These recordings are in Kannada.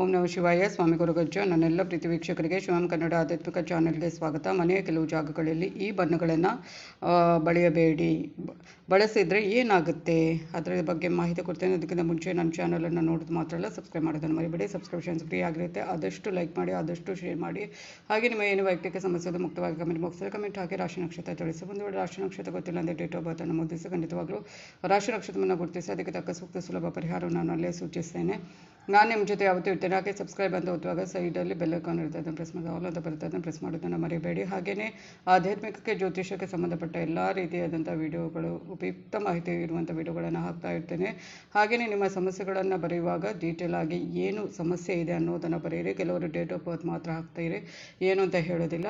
ಓಂ ನಮ ಶಿವಾಯ. ಸ್ವಾಮಿ ಗುರುಗಜ್ಜ ನನ್ನೆಲ್ಲ ಪ್ರೀತಿ ವೀಕ್ಷಕರಿಗೆ ಶಿವಂ ಕನ್ನಡ ಆಧ್ಯಾತ್ಮಿಕ ಚಾನೆಲ್ಗೆ ಸ್ವಾಗತ. ಮನೆಯ ಕೆಲವು ಜಾಗಗಳಲ್ಲಿ ಈ ಬಣ್ಣಗಳನ್ನು ಬಳಿಯಬೇಡಿ. ಬಳಸಿದರೆ ಏನಾಗುತ್ತೆ? ಅದರ ಬಗ್ಗೆ ಮಾಹಿತಿ ಕೊಡ್ತೇನೆ. ಅದಕ್ಕಿಂತ ಮುಂಚೆ ನನ್ನ ಚಾನಲನ್ನು ನೋಡೋದು ಮಾತ್ರ ಅಲ್ಲ, ಸಬ್ಸ್ಕ್ರೈಬ್ ಮಾಡೋದನ್ನು ಮರಿಬೇಡಿ. ಸಬ್ಸ್ಕ್ರಿಪ್ಷನ್ಸ್ ಫ್ರೀ ಆಗಿರುತ್ತೆ. ಆದಷ್ಟು ಲೈಕ್ ಮಾಡಿ, ಆದಷ್ಟು ಶೇರ್ ಮಾಡಿ. ಹಾಗೆ ನಿಮ್ಮ ಏನು ವೈಯಕ್ತಿಕ ಸಮಸ್ಯೆ ಅದು ಮುಕ್ತವಾಗಿ ಕಮೆಂಟ್ ಬಾಕ್ಸಲ್ಲಿ ಕಮೆಂಟ್ ಹಾಕಿ. ರಾಶಿ ನಕ್ಷತ್ರ ತಿಳಿಸಿ. ಒಂದು ವೇಳೆ ರಾಶಿ ನಕ್ಷತ್ರ ಗೊತ್ತಿಲ್ಲ ಅಂದರೆ ಡೇಟ್ ಆಫ್ ಬರ್ತನ್ನು ಮುದ್ರಿಸಿ ಖಂಡಿತವಾಗಲೂ ರಾಶಿ ನಕ್ಷತ್ರವನ್ನು ಗುರುತಿಸಿ, ಅದಕ್ಕೆ ತಕ್ಕ ಸೂಕ್ತ ಸುಲಭ ಪರಿಹಾರವನ್ನು ನಾನು ಅಲ್ಲೇ ಸೂಚಿಸ್ತೇನೆ. ನಾನು ನಿಮ್ಮ ಜೊತೆ ಯಾವತ್ತೂ ಇರ್ತೇನೆ. ಹಾಗೆ ಸಬ್ಸ್ಕ್ರೈಬ್ ಅಂತ ಒತ್ತುವಾಗ ಸೈಡಲ್ಲಿ ಬೆಲ್ ಐಕಾನ್ ಇರ್ತದೆ ಅದನ್ನು ಪ್ರೆಸ್ ಮಾಡಿ ಆಲ್ ಅಂತ ಬರುತ್ತೆ. ಅದನ್ನು ಪ್ರೆಸ್ ಮಾಡೋದನ್ನು ಮರಿಬೇಡಿ. ಹಾಗೆಯೇ ಆಧ್ಯಾತ್ಮಿಕಕ್ಕೆ ಜ್ಯೋತಿಷಕ್ಕೆ ಸಂಬಂಧಪಟ್ಟ ಎಲ್ಲ ರೀತಿಯಾದಂಥ ವಿಡಿಯೋಗಳು, ಉಪಯುಕ್ತ ಮಾಹಿತಿ ಇರುವಂಥ ವಿಡಿಯೋಗಳನ್ನು ಹಾಕ್ತಾ ಇರ್ತೇನೆ. ಹಾಗೆಯೇ ನಿಮ್ಮ ಸಮಸ್ಯೆಗಳನ್ನು ಬರೆಯುವಾಗ ಡೀಟೇಲ್ ಆಗಿ ಏನು ಸಮಸ್ಯೆ ಇದೆ ಅನ್ನೋದನ್ನು ಬರೆಯಿರಿ. ಕೆಲವರು ಡೇಟ್ ಆಫ್ ಬರ್ತ್ ಮಾತ್ರ ಹಾಕ್ತಾಯಿರಿ ಏನು ಅಂತ ಹೇಳೋದಿಲ್ಲ.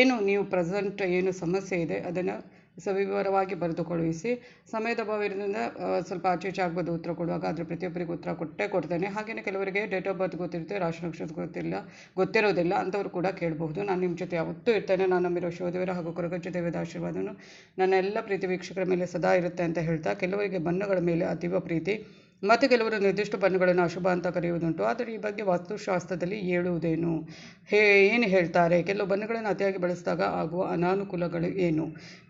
ಏನು ನೀವು ಪ್ರೆಸೆಂಟ್ ಏನು ಸಮಸ್ಯೆ ಇದೆ, ಅದನ್ನು ಸವಿವರವಾಗಿ ಬರೆದು ಕಳುಹಿಸಿ ಸಮಯದ ಅಭಾವ ಇರೋದ್ರಿಂದ ಸ್ವಲ್ಪ ಆಚೆ ಈಚೆ ಆಗ್ಬೋದು ಉತ್ತರ ಕೊಡುವಾಗ, ಆದರೆ ಪ್ರತಿಯೊಬ್ಬರಿಗೆ ಉತ್ತರ ಕೊಟ್ಟೇ ಕೊಡ್ತೇನೆ. ಹಾಗೆಯೇ ಕೆಲವರಿಗೆ ಡೇಟ್ ಆಫ್ ಬರ್ತ್ ಗೊತ್ತಿರುತ್ತೆ, ರಾಶಿ ನಕ್ಷತ್ರ ಗೊತ್ತಿಲ್ಲ, ಗೊತ್ತಿರೋದಿಲ್ಲ ಅಂಥವ್ರು ಕೂಡ ಕೇಳಬಹುದು. ನಾನು ನಿಮ್ಮ ಜೊತೆ ಯಾವತ್ತೂ ಇರ್ತೇನೆ. ನಾನು ನಂಬಿರೋ ಶಿವದೇವರ ಹಾಗೂ ಕೊರಗಜ್ಜ ದೇವದ ಆಶೀರ್ವಾದನು. ನನ್ನ ಎಲ್ಲ ಪ್ರೀತಿ ವೀಕ್ಷಕರ ಮೇಲೆ ಸದಾ ಇರುತ್ತೆ ಅಂತ ಹೇಳ್ತಾ, ಕೆಲವರಿಗೆ ಬಣ್ಣಗಳ ಮೇಲೆ ಅತೀವ ಪ್ರೀತಿ. ಮತ್ತು ಕೆಲವರು ನಿರ್ದಿಷ್ಟ ಬಣ್ಣಗಳನ್ನು ಅಶುಭ ಅಂತ ಕರೆಯುವುದುಂಟು. ಆದರೆ ಈ ಬಗ್ಗೆ ವಾಸ್ತುಶಾಸ್ತ್ರದಲ್ಲಿ ಹೇಳುವುದೇನು? ಹೇ, ಏನು ಹೇಳ್ತಾರೆ? ಕೆಲವು ಬಣ್ಣಗಳನ್ನು ಅತಿಯಾಗಿ ಬಳಸಿದಾಗ ಆಗುವ ಅನಾನುಕೂಲಗಳು ಏನು?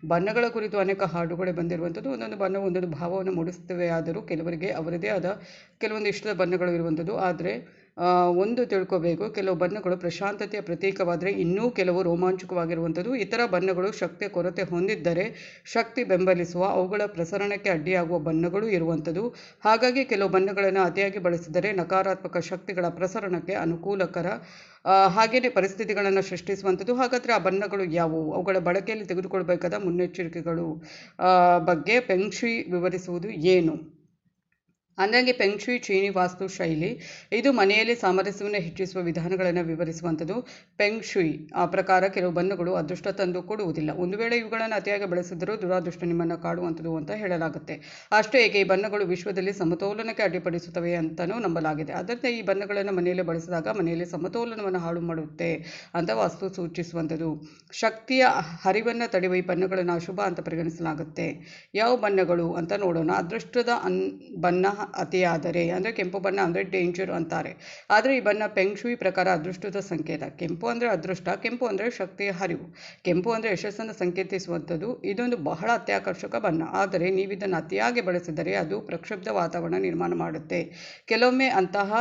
ಬಣ್ಣಗಳ ಕುರಿತು ಅನೇಕ ಹಾಡುಗಳೇ ಬಂದಿರುವಂಥದ್ದು. ಒಂದೊಂದು ಬಣ್ಣ ಒಂದೊಂದು ಭಾವವನ್ನು ಮೂಡಿಸ್ತವೆ ಆದರೂ ಕೆಲವರಿಗೆ ಅವರದೇ ಆದ ಕೆಲವೊಂದು ಇಷ್ಟದ ಬಣ್ಣಗಳು ಇರುವಂಥದ್ದು. ಆದರೆ ಒಂದು ತಿಳ್ಕೋಬೇಕು. ಕೆಲವು ಬಣ್ಣಗಳು ಪ್ರಶಾಂತತೆಯ ಪ್ರತೀಕವಾದರೆ ಇನ್ನೂ ಕೆಲವು ರೋಮಾಂಚಕವಾಗಿರುವಂಥದ್ದು. ಇತರ ಬಣ್ಣಗಳು ಶಕ್ತಿಯ ಕೊರತೆ ಹೊಂದಿದ್ದರೆ ಶಕ್ತಿ ಬೆಂಬಲಿಸುವ, ಅವುಗಳ ಪ್ರಸರಣಕ್ಕೆ ಅಡ್ಡಿಯಾಗುವ ಬಣ್ಣಗಳು ಇರುವಂಥದ್ದು. ಹಾಗಾಗಿ ಕೆಲವು ಬಣ್ಣಗಳನ್ನು ಅತಿಯಾಗಿ ಬಳಸಿದರೆ ನಕಾರಾತ್ಮಕ ಶಕ್ತಿಗಳ ಪ್ರಸರಣಕ್ಕೆ ಅನುಕೂಲಕರ ಹಾಗೆಯೇ ಪರಿಸ್ಥಿತಿಗಳನ್ನು ಸೃಷ್ಟಿಸುವಂಥದ್ದು. ಹಾಗಾದರೆ ಆ ಬಣ್ಣಗಳು ಯಾವುವು? ಅವುಗಳ ಬಳಕೆಯಲ್ಲಿ ತೆಗೆದುಕೊಳ್ಬೇಕಾದ ಮುನ್ನೆಚ್ಚರಿಕೆಗಳು ಬಗ್ಗೆ ಪೆಂಕ್ಷಿ ವಿವರಿಸುವುದು ಏನು? ಅಂದಾಗೆ ಪೆಂಗ್ಶುಯಿ ಚೀನಿ ವಾಸ್ತು ಶೈಲಿ. ಇದು ಮನೆಯಲ್ಲಿ ಸಾಮರಸ್ಯವನ್ನು ಹೆಚ್ಚಿಸುವ ವಿಧಾನಗಳನ್ನು ವಿವರಿಸುವಂಥದ್ದು. ಪೆಂಗ್ಶುಯಿ ಆ ಪ್ರಕಾರ ಕೆಲವು ಬಣ್ಣಗಳು ಅದೃಷ್ಟ ತಂದು ಕೊಡುವುದಿಲ್ಲ. ಒಂದು ವೇಳೆ ಇವುಗಳನ್ನು ಅತಿಯಾಗಿ ಬಳಸಿದರೂ ದುರಾದೃಷ್ಟ ನಿಮ್ಮನ್ನು ಕಾಡುವಂಥದ್ದು ಅಂತ ಹೇಳಲಾಗುತ್ತೆ. ಅಷ್ಟೇ ಏಕೆ, ಈ ಬಣ್ಣಗಳು ವಿಶ್ವದಲ್ಲಿ ಸಮತೋಲನಕ್ಕೆ ಅಡ್ಡಿಪಡಿಸುತ್ತವೆ ಅಂತಲೂ ನಂಬಲಾಗಿದೆ. ಅದರಿಂದ ಈ ಬಣ್ಣಗಳನ್ನು ಮನೆಯಲ್ಲಿ ಬಳಸಿದಾಗ ಮನೆಯಲ್ಲಿ ಸಮತೋಲನವನ್ನು ಹಾಳು ಮಾಡುತ್ತೆ ಅಂತ ವಾಸ್ತು ಸೂಚಿಸುವಂಥದ್ದು. ಶಕ್ತಿಯ ಹರಿವನ್ನು ತಡೆಯುವ ಈ ಬಣ್ಣಗಳನ್ನು ಅಶುಭ ಅಂತ ಪರಿಗಣಿಸಲಾಗುತ್ತೆ. ಯಾವ ಬಣ್ಣಗಳು ಅಂತ ನೋಡೋಣ. ಅದೃಷ್ಟದ ಅನ್, ಬಣ್ಣ ಅತಿಯಾದರೆ, ಅಂದರೆ ಕೆಂಪು ಬಣ್ಣ ಅಂದರೆ ಡೇಂಜರ್ ಅಂತಾರೆ. ಆದರೆ ಈ ಬಣ್ಣ ಪೆಂಗ್ಶುಯಿ ಪ್ರಕಾರ ಅದೃಷ್ಟದ ಸಂಕೇತ. ಕೆಂಪು ಅಂದರೆ ಅದೃಷ್ಟ, ಕೆಂಪು ಅಂದರೆ ಶಕ್ತಿಯ ಹರಿವು. ಕೆಂಪು ಅಂದರೆ ಯಶಸ್ಸನ್ನು ಸಂಕೇತಿಸುವಂಥದ್ದು, ಇದೊಂದು ಬಹಳ ಅತ್ಯಾಕರ್ಷಕ ಬಣ್ಣ. ಆದರೆ ನೀವು ಇದನ್ನು ಅತಿಯಾಗಿ ಬಳಸಿದರೆ ಅದು ಪ್ರಕ್ಷುಬ್ಧ ವಾತಾವರಣ ನಿರ್ಮಾಣ ಮಾಡುತ್ತೆ. ಕೆಲವೊಮ್ಮೆ ಅಂತಹ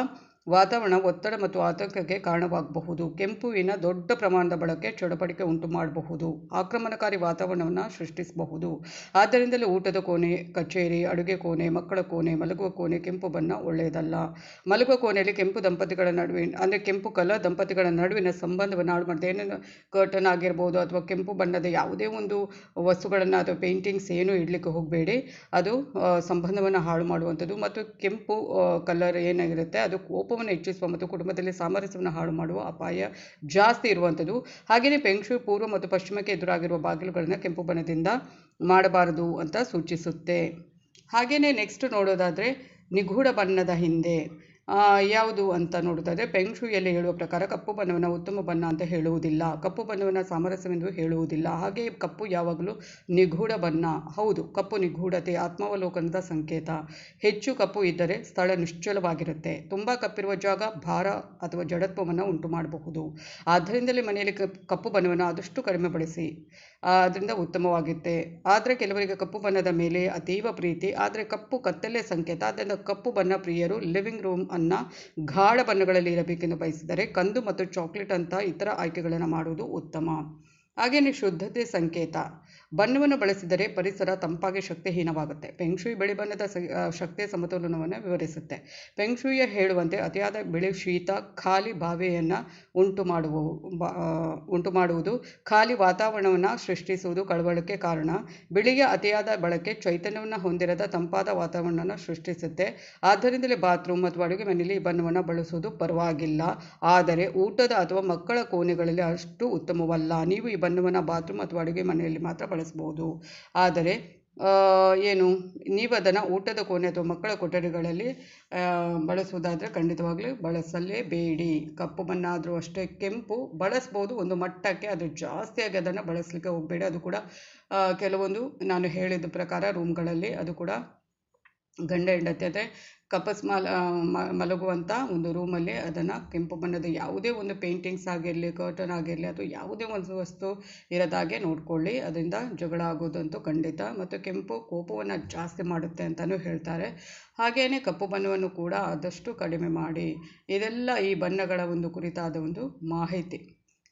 ವಾತಾವರಣ ಒತ್ತಡ ಮತ್ತು ಆತಂಕಕ್ಕೆ ಕಾರಣವಾಗಬಹುದು. ಕೆಂಪುವಿನ ದೊಡ್ಡ ಪ್ರಮಾಣದ ಬಳಕೆ ಚಡಪಡಿಕೆ ಉಂಟು ಮಾಡಬಹುದು ಆಕ್ರಮಣಕಾರಿ ವಾತಾವರಣವನ್ನು ಸೃಷ್ಟಿಸಬಹುದು. ಆದ್ದರಿಂದಲೇ ಊಟದ ಕೋಣೆ, ಕಚೇರಿ, ಅಡುಗೆ ಕೋಣೆ, ಮಕ್ಕಳ ಕೋಣೆ, ಮಲಗುವ ಕೋಣೆ, ಕೆಂಪು ಬಣ್ಣ ಒಳ್ಳೆಯದಲ್ಲ. ಮಲಗುವ ಕೋಣೆಯಲ್ಲಿ ಕೆಂಪು ದಂಪತಿಗಳ ನಡುವೆ, ಅಂದರೆ ಕೆಂಪು ಕಲರ್ ದಂಪತಿಗಳ ನಡುವಿನ ಸಂಬಂಧವನ್ನು ಹಾಳು ಮಾಡಿದೆ ಏನೇನು ಕರ್ಟನ್ ಆಗಿರ್ಬೋದು ಅಥವಾ ಕೆಂಪು ಬಣ್ಣದ ಯಾವುದೇ ಒಂದು ವಸ್ತುಗಳನ್ನು ಅಥವಾ ಪೇಂಟಿಂಗ್ಸ್ ಏನೂ ಇಡಲಿಕ್ಕೆ ಹೋಗಬೇಡಿ. ಅದು ಸಂಬಂಧವನ್ನು ಹಾಳು ಮಾಡುವಂಥದ್ದು. ಮತ್ತು ಕೆಂಪು ಕಲರ್ ಏನಾಗಿರುತ್ತೆ, ಅದು ಕೋಪವನ್ನು ಹೆಚ್ಚಿಸುವ ಮತ್ತು ಕುಟುಂಬದಲ್ಲಿ ಸಾಮರಸ್ಯವನ್ನು ಹಾಳು ಮಾಡುವ ಅಪಾಯ ಜಾಸ್ತಿ ಇರುವಂಥದ್ದು. ಹಾಗೆಯೇ ಪೆಂಕ್ಷು ಪೂರ್ವ ಮತ್ತು ಪಶ್ಚಿಮಕ್ಕೆ ಎದುರಾಗಿರುವ ಬಾಗಿಲುಗಳನ್ನು ಕೆಂಪು ಬಣ್ಣದಿಂದ ಮಾಡಬಾರದು ಅಂತ ಸೂಚಿಸುತ್ತೆ. ಹಾಗೆಯೇ ನೆಕ್ಸ್ಟ್ ನೋಡೋದಾದರೆ ನಿಗೂಢ ಬಣ್ಣದ ಹಿಂದೆ. ಯಾವುದು ಅಂತ ನೋಡೋದಾದರೆ ಪೆಂಗ್ಶೂಯಲ್ಲಿ ಹೇಳುವ ಪ್ರಕಾರ ಕಪ್ಪು ಬಣ್ಣವನ್ನು ಉತ್ತಮ ಬಣ್ಣ ಅಂತ ಹೇಳುವುದಿಲ್ಲ. ಕಪ್ಪು ಬಣ್ಣವನ್ನು ಸಾಮರಸ್ಯವೆಂದು ಹೇಳುವುದಿಲ್ಲ. ಹಾಗೆ ಕಪ್ಪು ಯಾವಾಗಲೂ ನಿಗೂಢ ಬಣ್ಣ. ಹೌದು, ಕಪ್ಪು ನಿಗೂಢತೆ, ಆತ್ಮಾವಲೋಕನದ ಸಂಕೇತ. ಹೆಚ್ಚು ಕಪ್ಪು ಇದ್ದರೆ ಸ್ಥಳ ನಿಶ್ಚಲವಾಗಿರುತ್ತೆ. ತುಂಬ ಕಪ್ಪಿರುವ ಜಾಗ ಭಾರ ಅಥವಾ ಜಡತ್ವವನ್ನು ಉಂಟು ಮಾಡಬಹುದು ಆದ್ದರಿಂದಲೇ ಮನೆಯಲ್ಲಿ ಕಪ್- ಕಪ್ಪು ಬಣ್ಣವನ್ನು ಆದಷ್ಟು ಕಡಿಮೆ ಬಳಸಿ ಅದರಿಂದ ಉತ್ತಮವಾಗುತ್ತೆ. ಆದರೆ ಕೆಲವರಿಗೆ ಕಪ್ಪು ಬಣ್ಣದ ಮೇಲೆ ಅತೀವ ಪ್ರೀತಿ, ಆದರೆ ಕಪ್ಪು ಕತ್ತಲೆ ಸಂಕೇತ. ಆದ್ದರಿಂದ ಕಪ್ಪು ಬಣ್ಣ ಪ್ರಿಯರು ಲಿವಿಂಗ್ ರೂಮ್ ಅನ್ನ ಗಾಢ ಬಣ್ಣಗಳಲ್ಲಿ ಇರಬೇಕೆಂದು ಬಯಸಿದರೆ ಕಂದು ಮತ್ತು ಚಾಕ್ಲೇಟ್ ಅಂತ ಇತರ ಆಯ್ಕೆಗಳನ್ನು ಮಾಡುವುದು ಉತ್ತಮ. ಹಾಗೆಯೇ ಶುದ್ಧತೆ ಸಂಕೇತ. ಬಣ್ಣವನ್ನು ಬಳಸಿದರೆ ಪರಿಸರ ತಂಪಾಗಿ ಶಕ್ತಿಹೀನವಾಗುತ್ತೆ. ಪೆಂಕ್ಷುಯಿ ಬಿಳಿ ಬಣ್ಣದ ಶಕ್ತಿಯ ಸಮತೋಲನವನ್ನು ವಿವರಿಸುತ್ತೆ. ಪೆಂಗ್ಶುಯ ಹೇಳುವಂತೆ ಅತಿಯಾದ ಬಿಳಿ ಶೀತ ಖಾಲಿ ಬಾವೆಯನ್ನು ಉಂಟು ಮಾಡುವ ಉಂಟು ಮಾಡುವುದು, ಖಾಲಿ ವಾತಾವರಣವನ್ನು ಸೃಷ್ಟಿಸುವುದು ಕಳವಳಕ್ಕೆ ಕಾರಣ. ಬಿಳಿಯ ಅತಿಯಾದ ಬಳಕೆ ಚೈತನ್ಯವನ್ನು ಹೊಂದಿರದ ತಂಪಾದ ವಾತಾವರಣವನ್ನು ಸೃಷ್ಟಿಸುತ್ತೆ. ಆದ್ದರಿಂದಲೇ ಬಾತ್ರೂಮ್ ಅಥವಾ ಅಡುಗೆ ಮನೆಯಲ್ಲಿ ಈ ಬಣ್ಣವನ್ನು ಬಳಸುವುದು ಪರವಾಗಿಲ್ಲ. ಆದರೆ ಊಟದ ಅಥವಾ ಮಕ್ಕಳ ಕೋಣೆಗಳಲ್ಲಿ ಅಷ್ಟು ಉತ್ತಮವಲ್ಲ. ನೀವು ಈ ಬಣ್ಣವನ್ನು ಬಾತ್ರೂಮ್ ಅಥವಾ ಅಡುಗೆ ಮನೆಯಲ್ಲಿ ಮಾತ್ರ ಬಳಸಬಹುದು ಆದರೆ ಏನು ನೀವು ಅದನ್ನು ಊಟದ ಕೋಣೆ ಅಥವಾ ಮಕ್ಕಳ ಕೊಠಡಿಗಳಲ್ಲಿ ಬಳಸುವುದಾದರೆ ಖಂಡಿತವಾಗಲೂ ಬಳಸಲೇಬೇಡಿ. ಕಪ್ಪು ಬಣ್ಣ ಆದರೂ ಅಷ್ಟೇ ಕೆಂಪು ಬಳಸ್ಬೋದು. ಒಂದು ಮಟ್ಟಕ್ಕೆ ಅದು ಜಾಸ್ತಿಯಾಗಿ ಅದನ್ನು ಬಳಸಲಿಕ್ಕೆ ಹೋಗಬೇಡಿ. ಅದು ಕೂಡ ಕೆಲವೊಂದು ನಾನು ಹೇಳಿದ ಪ್ರಕಾರ ರೂಮ್ಗಳಲ್ಲಿ ಅದು ಕೂಡ ಗಂಡ ಹೆಂಡತಿ ಅದೇ ಕಪಸ್ ಮಲ ಮಲಗುವಂಥ ಒಂದು ರೂಮಲ್ಲಿ ಅದನ್ನು ಕೆಂಪು ಬಣ್ಣದ ಯಾವುದೇ ಒಂದು ಪೇಂಟಿಂಗ್ಸ್ ಆಗಿರಲಿ ಕರ್ಟನ್ ಆಗಿರಲಿ ಅಥವಾ ಯಾವುದೇ ಒಂದು ವಸ್ತು ಇರೋದಾಗೆ ನೋಡ್ಕೊಳ್ಳಿ. ಅದರಿಂದ ಜಗಳ ಆಗೋದಂತೂ ಖಂಡಿತ. ಮತ್ತು ಕೆಂಪು ಕೋಪವನ್ನು ಜಾಸ್ತಿ ಮಾಡುತ್ತೆ ಅಂತಲೂ ಹೇಳ್ತಾರೆ. ಹಾಗೆಯೇ ಕಪ್ಪು ಬಣ್ಣವನ್ನು ಕೂಡ ಆದಷ್ಟು ಕಡಿಮೆ ಮಾಡಿ. ಇದೆಲ್ಲ ಈ ಬಣ್ಣಗಳ ಒಂದು ಕುರಿತಾದ ಒಂದು ಮಾಹಿತಿ.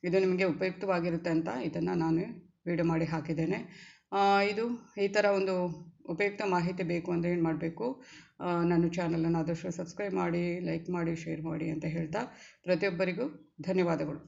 ಇದು ನಿಮಗೆ ಉಪಯುಕ್ತವಾಗಿರುತ್ತೆ ಅಂತ ಇದನ್ನು ನಾನು ವಿಡಿಯೋ ಮಾಡಿ ಹಾಕಿದ್ದೇನೆ. ಇದು ಈ ಥರ ಒಂದು ಉಪಯುಕ್ತ ಮಾಹಿತಿ ಬೇಕು ಅಂದರೆ ಏನು ಮಾಡಬೇಕು? ನನ್ನ ಚಾನಲನ್ನು ಆದಷ್ಟು ಸಬ್ಸ್ಕ್ರೈಬ್ ಮಾಡಿ ಲೈಕ್ ಮಾಡಿ ಶೇರ್ ಮಾಡಿ ಅಂತ ಹೇಳ್ತಾ ಪ್ರತಿಯೊಬ್ಬರಿಗೂ ಧನ್ಯವಾದಗಳು.